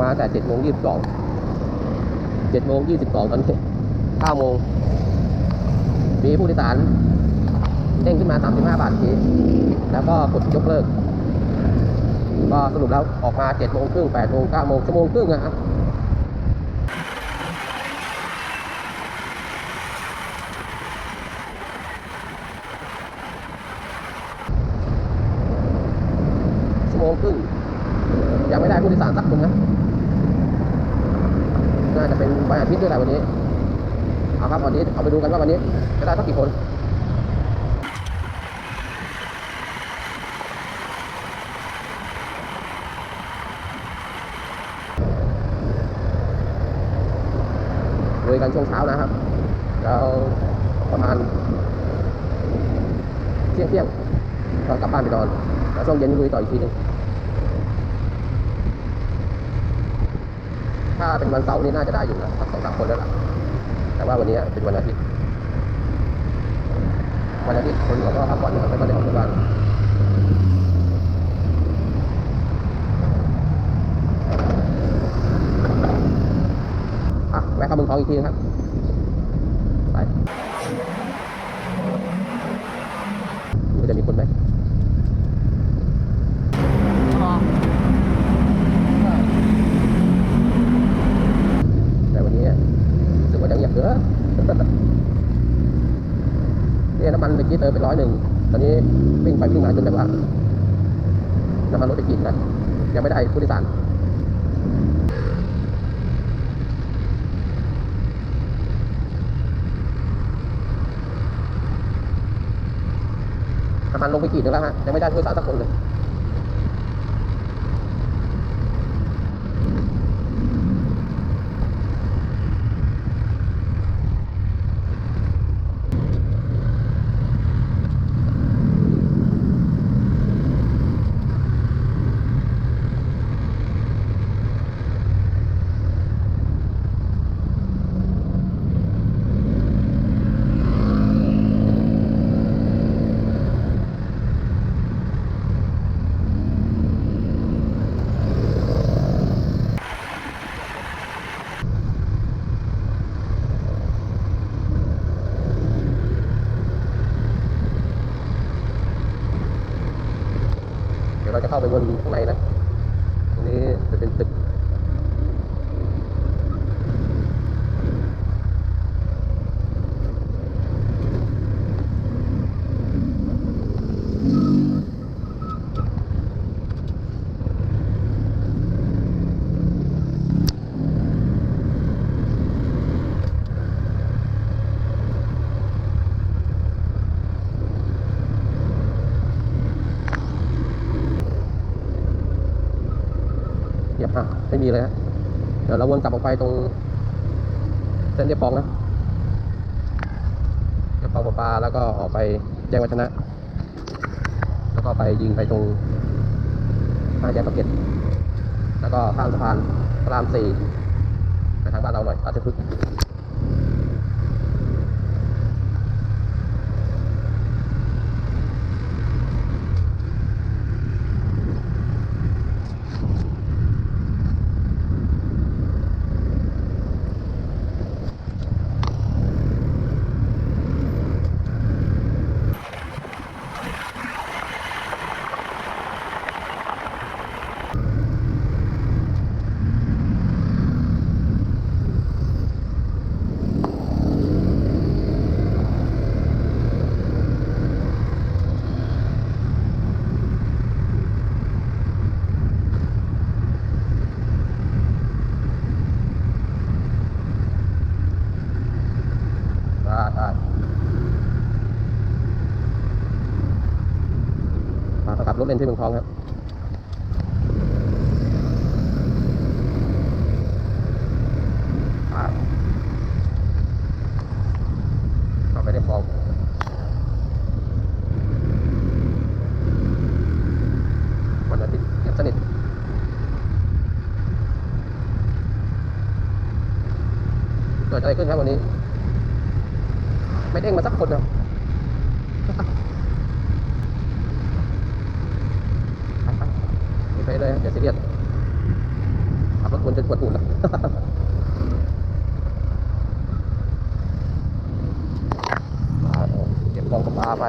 มาแต่เจ็ดโมงยี่สิบสองเจ็ดโมงยี่สิบสองตอนนี้เก้าโมงมีผู้โดยสารเด้งขึ้นมาสามสิบห้าบาททีแล้วก็กดยกเลิก ก็สรุปแล้วออกมาเจ็ดโมงครึ่งแปดโมงเก้าโมงชั่วโมงครึ่งนะครับชั่วโมงครึ่งยังไม่ได้ผู้โดยสารสักคนนะ น่าจะเป็นวันอาทิตย์ด้วยแหละวันนี้ เอาครับวันนี้เอาไปดูกันว่าวันนี้จะได้สักกี่คนลุยกันช่วงเช้านะครับแล้วประมาณเที่ยงเที่ยงก็กลับบ้านไปนอนแล้วช่วงเย็นลุยต่ออีกทีหนึง ถ้าเป็นวันเสาร์นี่น่าจะได้อยู่นะสักสองสามคนแล้วล่ะ แต่ว่าวันนี้เป็นวันอาทิตย์ วันอาทิตย์คนเขาก็พักผ่อนนะครับไม่ค่อยได้ออกจากบ้านอะแวะเข้าเมืองทองอีกทีนะครับไปดูจะมีคนไหมแต่วันนี้รู้สึกว่าจะเงียบเยอะ เนี่ยน้ำมันเมื่อกี้เติมไปร้อยหนึ่งตอนนี้วิ่งไปวิ่งมาจนแบบว่าน้ำมันลดไปกินนะยังไม่ได้ผู้โดยสารน้ำมันลงไปกี่นึงแล้วฮะยังไม่ได้ผู้โดยสารสักคนเลย ดี๋ยวเราจะเข้าไปวนข้างในนะตรงนี้จะเป็นตึก เงียบอะไม่มีเลยฮะเดี๋ยวเราวนกลับออกไปตรงเส้นเรียบปองนะเรียบปองประปาแล้วก็ออกไปแจ้งวัฒนะ แล้วก็ไปยิงไปตรงห้าแยกประเก็ดแล้วก็ข้ามสะพานพระรามสี่ไปทางบ้านเราหน่อยราชพฤก ได้มาขับรถเล่นที่เมืองทองครับไปเอาไปเรียบองวันอาทิตย์เงียบสนิทเกิดอะไรขึ้นครับวันนี้ ไม่เด้งมาสักคนหรอกไปเลยอย่าซีเสียดขับรถคนจะปวดตูดแล้วเก็บกองกระปาไป